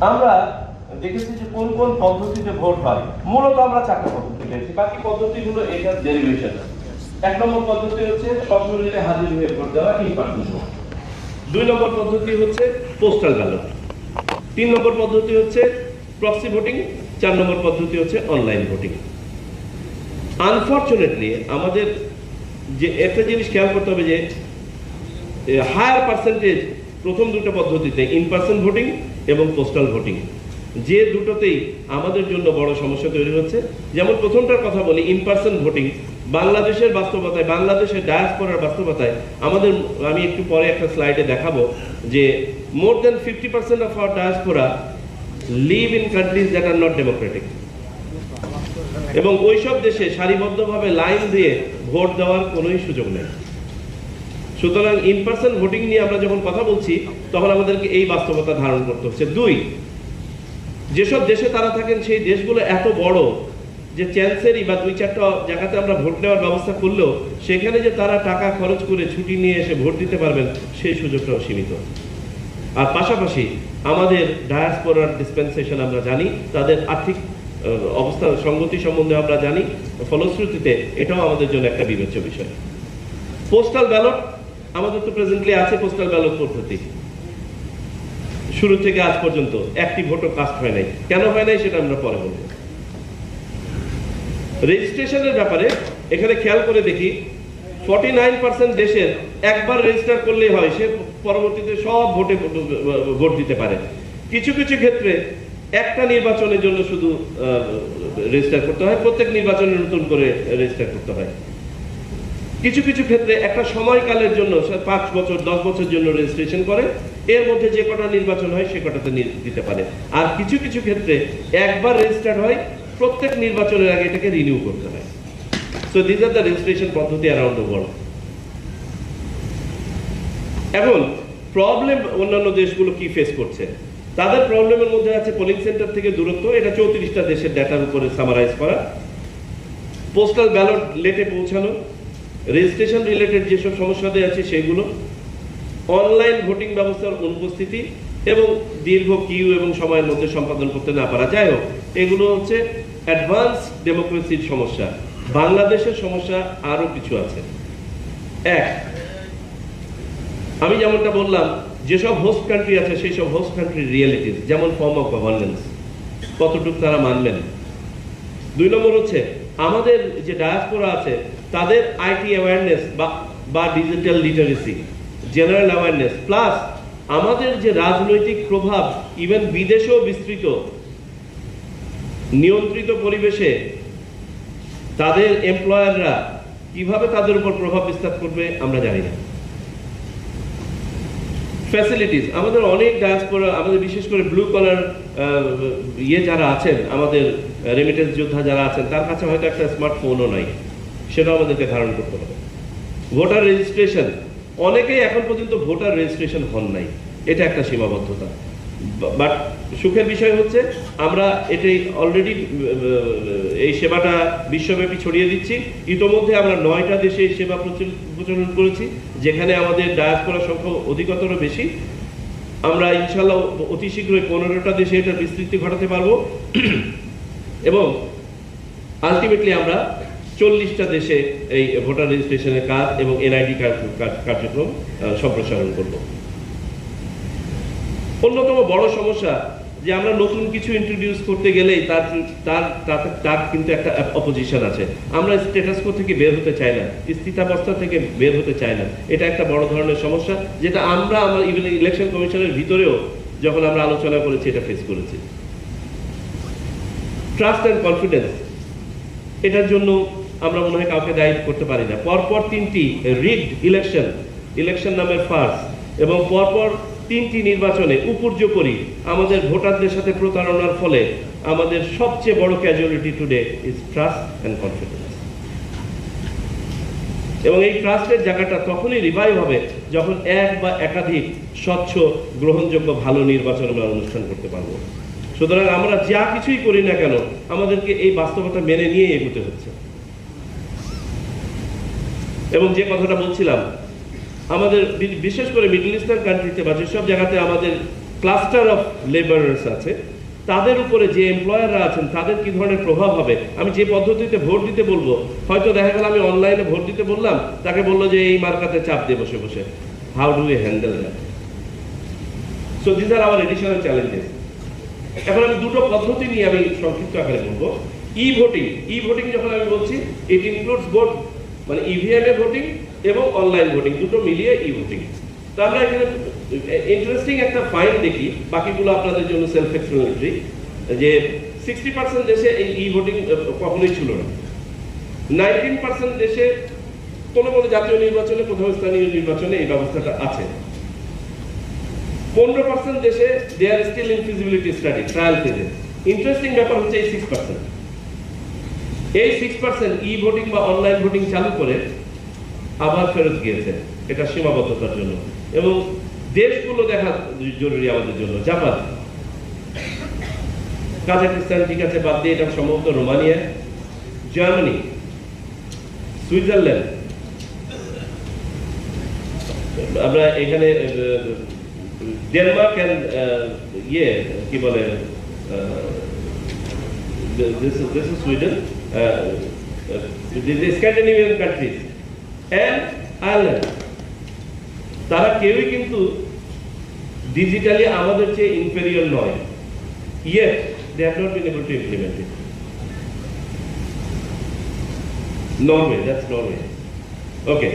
আমরা দেখেছি যে কোন কোন পদ্ধতিতে ভোট হয়। মূলত আমরা চারটা পদ্ধতি পেয়েছি বাকি পদ্ধতিগুলো এটার ডেরিভেশন এক নম্বর পদ্ধতি হচ্ছে সশরীরে হাজির হয়ে ভোট দেওয়া ইন পার্সন দুই নম্বর পদ্ধতি হচ্ছে পোস্টাল ব্যালট তিন নম্বর পদ্ধতি হচ্ছে প্রক্সি ভোটিং চার নম্বর পদ্ধতি হচ্ছে অনলাইন ভোটিং আনফর্চুনেটলি আমাদের যে একটা জিনিস খেয়াল করতে হবে যে হায়ার পার্সেন্টেজ প্রথম দুটো পদ্ধতিতে ইন পার্সন ভোটিং এবং পোস্টাল ভোটিং যে দুটোতেই আমাদের জন্য বড় সমস্যা তৈরি হচ্ছে। যেমন প্রথমটার কথা বলি ইন পার্সন ভোটিং বাংলাদেশের বাস্তবতায়, বাংলাদেশের ডায়াসপোরার বাস্তবতায় আমাদের, আমি একটু পরে একটা স্লাইডে দেখাবো যে more than fifty percent of our diaspora live in countries that are not democratic এবং ওইসব দেশে সারিবদ্ধভাবে লাইন দিয়ে ভোট দেওয়ার কোনোই সুযোগ নেই। সুতরাং ইন পার্সন ভোটিং নিয়ে আমরা যখন কথা বলছি, তখন আমাদেরকে এই বাস্তবতা ধারণ করতে হচ্ছে। দুই, যেসব দেশে তারা থাকেন, সেই দেশগুলো এত বড় যে চ্যান্সেরই বা দুই চারটা জায়গাতে আমরা ভোট নেওয়ার ব্যবস্থা করলেও, সেখানে যে তারা টাকা খরচ করে ছুটি নিয়ে এসে ভোট দিতে পারবেন, সেই সুযোগটাও সীমিত। আর পাশাপাশি আমাদের ডায়াসপোরার ডিসপেন্সেশন আমরা জানি, তাদের আর্থিক অবস্থা সঙ্গতি সম্বন্ধে আমরা জানি, ফলশ্রুতিতে এটাও আমাদের জন্য একটা বিবেচ্য বিষয়। পোস্টাল ব্যালট আমাদের তো প্রেজেন্টলি আছে পোস্টাল ব্যালট পদ্ধতি। শুরু থেকে আজ পর্যন্ত একটি ভোটও কাস্ট হয় নাই। কেন হয় নাই সেটা আমরা পরে বলব। রেজিস্ট্রেশনের ব্যাপারে এখানে খেয়াল করে দেখি ফর্টি নাইন পার্সেন্ট দেশের একবার রেজিস্টার করলেই হয়, সে পরবর্তীতে সব ভোটে ভোট দিতে পারে। কিছু কিছু ক্ষেত্রে একটা নির্বাচনের জন্য শুধু রেজিস্টার করতে হয়, প্রত্যেক নির্বাচনে নতুন করে রেজিস্টার করতে হয়। কিছু কিছু ক্ষেত্রে একটা সময়কালের জন্য পাঁচ বছর, দশ বছর জন্য রেজিস্ট্রেশন করে, এর মধ্যে যে কটা নির্বাচন হয় সে কটাতে দিতে পারে। আর কিছু কিছু ক্ষেত্রে একবার রেজিস্টার হয়, প্রত্যেক নির্বাচনের আগে এটাকে রিনিউ করতে হয়। So this are the registration পদ্ধতি অ্যারাউন্ড দ্য ওয়ার্ল্ড এখন প্রবলেম অন্যান্য দেশগুলো কি ফেস করছে? তাদের প্রবলেমের মধ্যে আছে পোলিং সেন্টার থেকে দূরত্ব, এটা চৌত্রিশটা দেশের ডেটার উপরে সামারাইজ করা। পোস্টাল ব্যালট লেটে পৌঁছানো রেজিস্ট্রেশন রিলেটেড যেসব সমস্যাতে আছে সেগুলো, অনলাইন ভোটিং ব্যবস্থার অনুপস্থিতি এবং দীর্ঘ কিউ এবং সময়ের মধ্যে সম্পাদন করতে না পারা। যাই হোক, এগুলো হচ্ছে অ্যাডভান্স ডেমোক্রেসির সমস্যা। বাংলাদেশের সমস্যা আরও কিছু আছে। এক, আমি যেমনটা বললাম, যেসব হোস্ট কান্ট্রি আছে সেই সব হোস্ট কান্ট্রির রিয়েলিটিস, যেমন ফর্ম অফ গভর্নেন্স, কতটুকু তারা মানবেন। দুই নম্বর হচ্ছে, আমাদের যে ডায়াসপোরা আছে তাদের আইটি অ্যাওয়ারনেস বা digital literacy general awareness plus আমাদের যে রাজনৈতিক প্রভাব ইভেন বিদেশেও বিস্তৃত, নিয়ন্ত্রিত পরিবেশে, তাদের এমপ্লয়াররা কীভাবে তাদের উপর প্রভাব বিস্তার করবে আমরা জানি না। ফ্যাসিলিটিস আমাদের অনেক ডায়াসপোরা আমাদের বিশেষ করে ব্লু কলার ইয়ে যারা আছেন, আমাদের রেমিটেন্স যোদ্ধা যারা আছেন, তার কাছে হয়তো একটা স্মার্টফোনও নাই। সেটাও আমাদেরকে ধারণ করতে হবে। ভোটার রেজিস্ট্রেশন অনেকেই এখন পর্যন্ত ভোটার রেজিস্ট্রেশন হন নাই। এটা একটা সীমাবদ্ধতা। বাট সুখের বিষয় হচ্ছে, আমরা এটাই অলরেডি এই সেবাটা বিশ্বব্যাপী ছড়িয়ে দিচ্ছি। ইতোমধ্যে আমরা নয়টা দেশে এই সেবা প্রচল- প্রচলন করেছি, যেখানে আমাদের ডায়াসপোরা সংখ্যা অধিকতর বেশি। আমরা ইনশাল্লাহ অতি শীঘ্রই পনেরোটা দেশে এটা বিস্তৃতি ঘটাতে পারব। এবং আলটিমেটলি আমরা চল্লিশটা দেশে এই ভোটার রেজিস্ট্রেশনের কাজ এবং এনআইডি কার্যক্রম সম্প্রসারণ করব। অন্যতম বড় সমস্যা যে আমরা নতুন কিছু ইন্ট্রোডিউস করতে গেলেই তার তার তার কিন্তু একটা অপোজিশন আছে। আমরা স্ট্যাটাস কো থেকে বের হতে চাই না, স্থিতাবস্থা থেকে বের হতে চাই না। এটা একটা বড় ধরনের সমস্যা যেটা আমরা, আমার ইভেন ইলেকশন কমিশনের ভিতরেও যখন আমরা আলোচনা করেছি, এটা ফেস করেছি। ট্রাস্ট অ্যান্ড কনফিডেন্স এটার জন্য আমরা মনে হয় কাউকে দায়ী করতে পারি না। পরপর তিনটি রিগড ইলেকশন ইলেকশন নামের ফার্স এবং পরপর তিনটি নির্বাচনে উপর্যুপরি আমাদের ভোটারদের সাথে প্রতারণার ফলে আমাদের সবচেয়ে বড় casualty today is trust and confidence এবং এই ট্রাস্টের জায়গাটা তখনই রিভাইভ হবে যখন এক বা একাধিক স্বচ্ছ, গ্রহণযোগ্য, ভালো নির্বাচন আমরা অনুষ্ঠান করতে পারব। সুতরাং আমরা যা কিছুই করি না কেন, আমাদেরকে এই বাস্তবতা মেনে নিয়ে এগোতে হচ্ছে। এবং যে কথাটা বলছিলাম, আমাদের বিশেষ করে মিডল ইস্টার্ন কান্ট্রিতে বা যেসব জায়গাতে আমাদের ক্লাস্টার অফ লেবারার্স আছে, তাদের উপরে যে এমপ্লয়াররা আছেন, তাদের কি ধরনের প্রভাব হবে? আমি যে পদ্ধতিতে ভোট দিতে বলব, হয়তো দেখা গেল আমি অনলাইনে ভোট দিতে বললাম, তাকে বলল যে এই মার্কাতে চাপ দিয়ে বসে বসে। How do you handle that so this are our additional challenges এখন আমি দুটো পদ্ধতি নিয়ে আমি সংক্ষিপ্ত আকারে বলব। ই ভোটিং ই ভোটিং যখন আমি বলছি ইট ইনক্লুডস বোথ মানে ইভিএম এ ভোটিং এবং অনলাইন ভোটিং দুটো মিলিয়ে ই ভোটিং তো আমরা এখানে ইন্টারেস্টিং একটা ফাইন দেখি, বাকিগুলো আপনাদের জন্য সেলফ এক্সপ্লেনেটরি যে সিক্সটি পার্সেন্ট দেশে এই ই ভোটিং কখনোই ছিল না। নাইনটিন পার্সেন্ট দেশে কোনো কোনো জাতীয় নির্বাচনে, প্রথম স্থানীয় নির্বাচনে এই ব্যবস্থাটা আছে। পনেরো পার্সেন্ট দেশে they are still in feasibility study trial ফেজে ইন্টারেস্টিং ব্যাপার হচ্ছে এই সিক্স পার্সেন্ট এই সিক্স পার্সেন্ট ই ভোটিং বা অনলাইন ভোটিং চালু করে আবার ফেরত গিয়েছে। এটা সীমাবদ্ধতার জন্য। এবং দেশগুলো দেখা জরুরি আমাদের জন্য। জাপান। কাজাকিস্তান ঠিক আছে, বাদ দিয়ে এটা সম্ভবত রোমানিয়া। জার্মানি। সুইজারল্যান্ড। আমরা এখানে ডেনমার্ক ইয়ে কি বলে this uh, uh, the Scandinavian countries and Ireland তারা কেউই কিন্তু ডিজিটালি আমাদের চেয়ে ইনফেরিয়র নয় yet they have not been able to implement it Norway that's Norway okay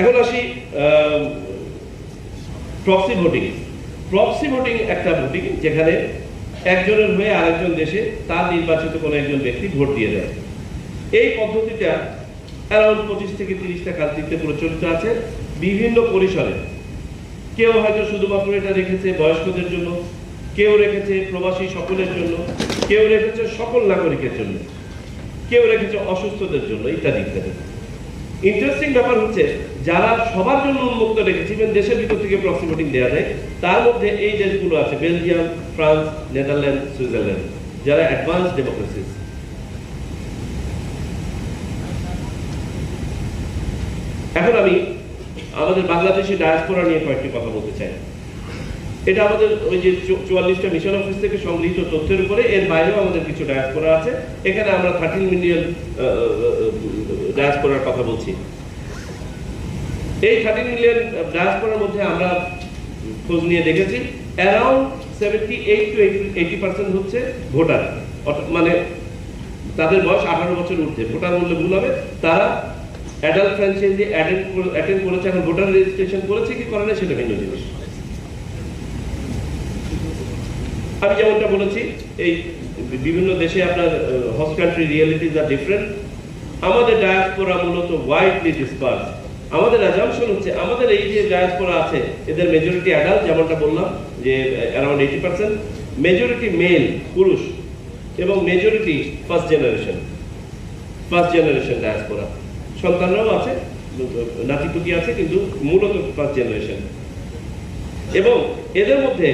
এখন আসি প্রক্সি ভোটিং প্রক্সি ভোটিং একটা ভোটিং যেখানে একজনের হয়ে আরেকজন দেশে তার নির্বাচিত কোনো একজন ব্যক্তি ভোট দিয়ে দেয়। এই পদ্ধতিটা অ্যারাউন্ড পঁচিশ থেকে তিরিশটা কান্ট্রিতে প্রচলিত আছে। বিভিন্ন পরিসরে কেউ হয়তো শুধুমাত্র এটা রেখেছে বয়স্কদের জন্য, কেউ রেখেছে প্রবাসী সকলের জন্য, কেউ রেখেছে সকল নাগরিকের জন্য, কেউ রেখেছে অসুস্থদের জন্য ইত্যাদি ইত্যাদি। ইন্টারেস্টিং ব্যাপার হচ্ছে, যারা সবার জন্য উন্মুক্ত রেখেছে দেশের ভিতর থেকে প্রক্সি ভোটিং দেওয়া যায়, তার মধ্যে এই দেশগুলো আছে বেলজিয়াম ফ্রান্স নেদারল্যান্ড সুইজারল্যান্ড যারা অ্যাডভান্স ডেমোক্রেসিস এখন আমি আমাদের বাংলাদেশি ডায়াসপোরা নিয়ে কয়েকটি কথা বলতে চাই। এটা আমাদের ওই যে চুয়াল্লিশটা মিশন অফিস থেকে সংগৃহীত তথ্যের উপরে, এর বাইরেও আমাদের কিছু ডায়াসপোরা আছে। এখানে আমরা থার্টিন মিলিয়ন ডায়াসপোরার কথা বলছি। এই থার্টিন মিলিয়ন ডায়াসপোরার মধ্যে আমরা খোঁজ নিয়ে দেখেছি around seventy eight to eighty percent হচ্ছে ভোটার। মানে তাদের বয়স আঠারো বছর ঊর্ধ্বে। ভোটার বললে ভুল হবে, তারা অ্যাডাল্ট ফ্র্যাঞ্চাইজি অ্যাটেন্ড করেছে এখন, ভোটার রেজিস্ট্রেশন করেছে কি করে না, সেটা ভিন্ন জিনিস। আমি যেমনটা বলেছি, এই বিভিন্ন দেশে আপনার কান্ট্রি রিয়েলিটিজ আর ডিফারেন্ট আমাদের ডায়াসপোরা মূলত ওয়াইডলি ডিসপার্স আমাদের অ্যাজাম্পশন হচ্ছে, আমাদের এই যে ডায়াসপোরা আছে, এদের মেজরিটি অ্যাডাল্ট যেমনটা বললাম, যে around eighty percent majority male পুরুষ, এবং majority first generation first generation diaspora সন্তানরাও আছে, নাতিপুতি আছে, কিন্তু মূলত ফার্স্ট জেনারেশন এবং এদের মধ্যে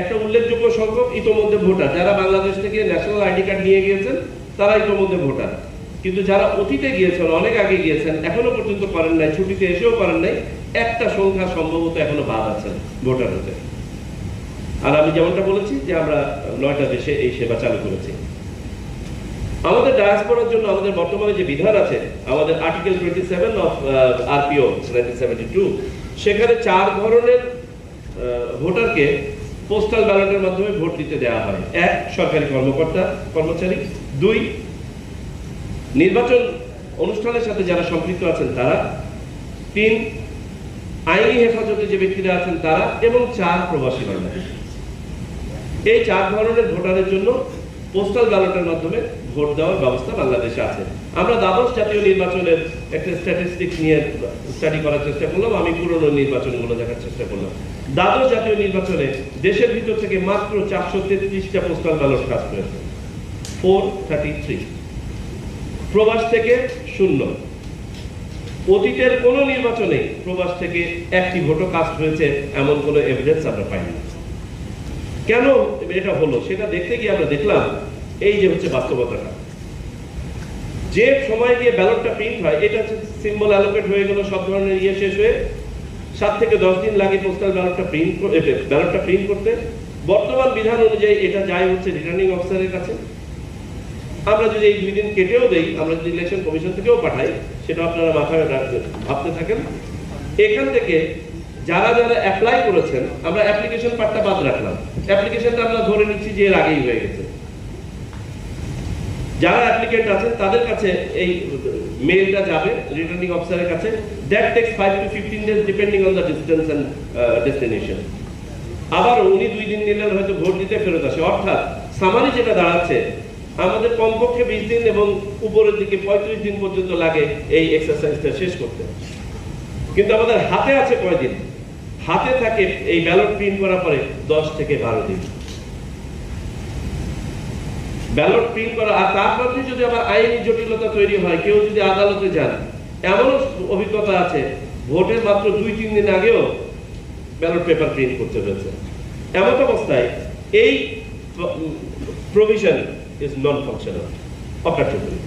একটা উল্লেখযোগ্য সংখ্যক ইতোমধ্যে ভোটার। যারা বাংলাদেশ থেকে ন্যাশনাল আইডি কার্ড নিয়ে গিয়েছেন, তারা ইতোমধ্যে ভোটার। কিন্তু যারা অতীতে গিয়েছেন, অনেক আগে গিয়েছেন, এখনও পর্যন্ত করেন নাই, ছুটিতে এসেও করেন নাই, একটা সংখ্যা সম্ভবত এখনও বাদ আছেন ভোটার হতে। আর আমি যেমনটা বলেছি যে আমরা নয়টা দেশে এই সেবা চালু করেছি। আমাদের ডায়াসপোরার জন্য আমাদের বর্তমানে যে বিধান আছে, আমাদের article twenty seven of RPO seventy two সেখানে চার ধরনের ভোটারকে পোস্টাল ব্যালটের মাধ্যমে ভোট দিতে দেওয়া হয়। এক, সরকারি কর্মকর্তা, কর্মচারী। দুই নির্বাচন অনুষ্ঠানের সাথে যারা সম্পৃক্ত আছেন তারা, তিন, আইনি হেফাজতে যে ব্যক্তিরা আছেন তারা, এবং চার, প্রবাসী বাংলাদেশ। এই চার ধরনের ভোটারের জন্য পোস্টাল ব্যালটের মাধ্যমে ভোট দেওয়ার ব্যবস্থা বাংলাদেশে আছে। আমরা দ্বাদশ জাতীয় নির্বাচনের একটা স্ট্যাটিস্টিক্স নিয়ে স্টাডি করার চেষ্টা করলাম, আমি পুরনো নির্বাচনগুলো দেখার চেষ্টা করলাম। দ্বাদশ জাতীয় নির্বাচনে দেশের ভিতর থেকে মাত্র চারশো তেত্রিশটা পোস্টাল ব্যালট কাজ করেছে। ফোর থার্টি থ্রি প্রবাস থেকে শূন্য। অতীতের কোন নির্বাচনে প্রবাস থেকে একটি ভোটও কাস্ট হয়েছে এমন কোনো এভিডেন্স আমরা পাইনি। কেন এটা হলো? সেটা দেখতে গিয়ে আমরা দেখলাম, এই যে হচ্ছে বাস্তবতাটা। যে সময় গিয়ে ব্যালটটা প্রিন্ট হয়, এটা হচ্ছে সিম্বল অ্যালোকেট হয়ে গেল, সব ধরনের ইয়ে শেষ হয়ে সাত থেকে দশ দিন লাগে পোস্টাল ব্যালটটা প্রিন্ট ব্যালটটা প্রিন্ট করতে। বর্তমান বিধান অনুযায়ী এটা যায় হচ্ছে রিটার্নিং অফিসারের কাছে। আমরা যদি এই দুই দিন কেটেও দেই, আমরা যদি ইলেকশন কমিশন থেকেও পাঠাই, সেটা আপনারা মাথায় রাখতে- ভাবতে থাকেন। এখান থেকে যারা যারা অ্যাপ্লাই করেছেন, আমরা অ্যাপ্লিকেশন পার্টটা বাদ রাখলাম। অ্যাপ্লিকেশনটা আমরা ধরে নিচ্ছি যে এর আগেই হয়ে গেছে। যারা অ্যাপ্লিকেন্ট আছেন, তাদের কাছে এই মেইলটা যাবে রিটার্নিং অফিসারের কাছে। That takes five to fifteen days depending on the distance and destination আবার উনি দুই দিন নিলেন, হয়তো ভোট দিতে ফেরত আসে। অর্থাৎ সামারি যেটা দাঁড়াচ্ছে আমাদের কমপক্ষে বিশ দিন এবং উপরের দিকে পঁয়ত্রিশ দিন পর্যন্ত লাগে এই এক্সারসাইজটা শেষ করতে। কিন্তু আমাদের হাতে আছে কয়দিন? হাতে থাকে এই ব্যালট প্রিন্ট করার পরে দশ থেকে বারো দিন। ব্যালট প্রিন্ট করা, আর তার মধ্যে যদি আবার আইনি জটিলতা তৈরি হয়, কেউ যদি আদালতে যান, এমনও অভিজ্ঞতা আছে, ভোটের মাত্র দুই, তিন দিন আগেও ব্যালট পেপার প্রিন্ট করতে হয়েছে। এমন অবস্থায় এই প্রভিশন ইজ নন ফাংশনাল অকার্যকরী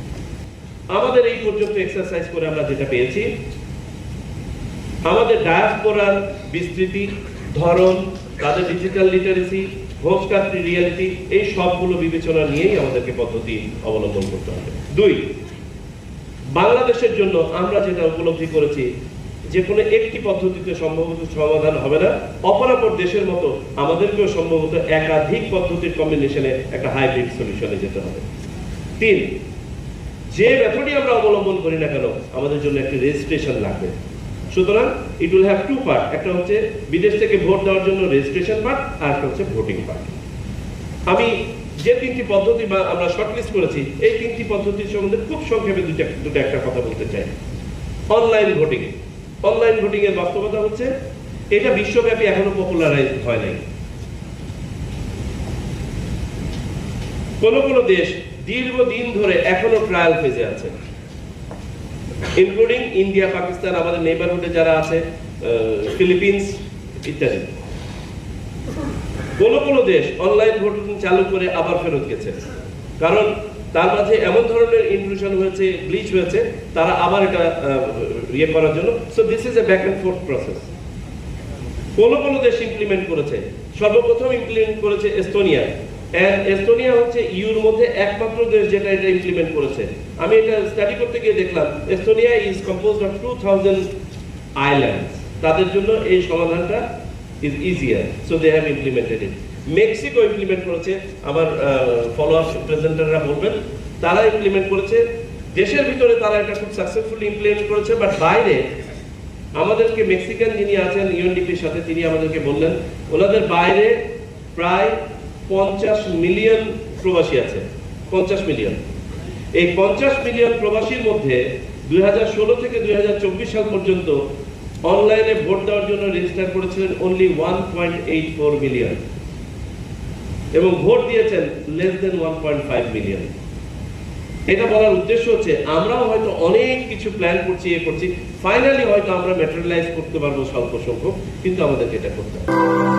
আমাদের এই পর্যন্ত এক্সারসাইজ করে আমরা যেটা পেয়েছি, আমাদের ডায়াসপোরার বিস্তৃতি, ধরন, তাদের digital literacy host country reality এই সবগুলো বিবেচনা নিয়েই আমাদেরকে পদ্ধতি অবলম্বন করতে হবে। দুই, বাংলাদেশের জন্য আমরা যেটা উপলব্ধি করেছি যে কোনো একটি পদ্ধতিতে সম্ভবত সমাধান হবে না। অপরাপর দেশের মতো আমাদেরকেও সম্ভবত একাধিক পদ্ধতির কম্বিনেশনে একটা হাইব্রিড সলিউশনে যেতে হবে। তিন, যে মেথডই আমরা অবলম্বন করি না কেন, আমাদের জন্য একটি রেজিস্ট্রেশন লাগবে। সুতরাং it will have to part একটা হচ্ছে বিদেশ থেকে ভোট দেওয়ার জন্য রেজিস্ট্রেশন পার্ট আর একটা হচ্ছে ভোটিং পার্ট আমি যে তিনটি পদ্ধতি বা আমরা শর্টলিস্ট করেছি, এই তিনটি পদ্ধতির সম্বন্ধে খুব সংক্ষেপে দুটো একটা কথা বলতে চাই। অনলাইন ভোটিং অনলাইন ভোটিং এর বাস্তবতা হচ্ছে, এটা বিশ্বব্যাপী এখনও পপুলারাইজ হয় নাই। কোন কোন দেশ দীর্ঘদিন ধরে এখনও ট্রায়াল ফেজে আছে। ইনক্লুডিং ইন্ডিয়া পাকিস্তান আমাদের নেবারহুডে যারা আছে ফিলিপিন্স ইত্যাদি। কোন কোন দেশ অনলাইন ভোটিং চালু করে আবার ফেরত গেছে। কারণ তার মাঝে এমন ধরনের ইনক্লুশন হয়েছে ব্লিচ হয়েছে, তারা আবার এটা ইয়ে করার জন্য। So this is a back and forth process কোন কোন দেশ ইমপ্লিমেন্ট করেছে। সর্বপ্রথম ইমপ্লিমেন্ট করেছে এস্তোনিয়া। এন্ড এস্তোনিয়া হচ্ছে ইউর মধ্যে একমাত্র দেশ যেটা এটা ইমপ্লিমেন্ট করেছে। আমি এটা স্টাডি করতে গিয়ে দেখলাম, Estonia is composed of two thousand island তাদের জন্য এই সমাধানটা is easier so they have implemented it Mexico implement করেছে আমার ফলো আপ প্রেজেন্টাররা বলবেন, তারা ইমপ্লিমেন্ট করেছে। দেশের ভিতরে তারা এটা খুব সাকসেসফুলি ইমপ্লিমেন্ট করেছে বাট বাইরে আমাদেরকে মেক্সিকান যিনি আছেন ইউএনডিপির সাথে তিনি আমাদেরকে বললেন, ওনাদের বাইরে প্রায় পঞ্চাশ মিলিয়ন প্রবাসী আছে, পঞ্চাশ মিলিয়ন। এই পঞ্চাশ মিলিয়ন প্রবাসীর মধ্যে দুই হাজার ষোলো থেকে দুই হাজার চব্বিশ সাল পর্যন্ত অনলাইনে ভোট দেওয়ার জন্য রেজিস্টার করেছিলেন অনলি ওয়ান মিলিয়ন এবং ভোট দিয়েছেন less than one point five million এটা বলার উদ্দেশ্য হচ্ছে, আমরাও হয়তো অনেক কিছু প্ল্যান করছি, এ করছি। ফাইনালি হয়তো আমরা ম্যাটেরিয়ালাইজ করতে পারব স্বল্প সংখ্যক, কিন্তু আমাদেরকে এটা করতে হবে।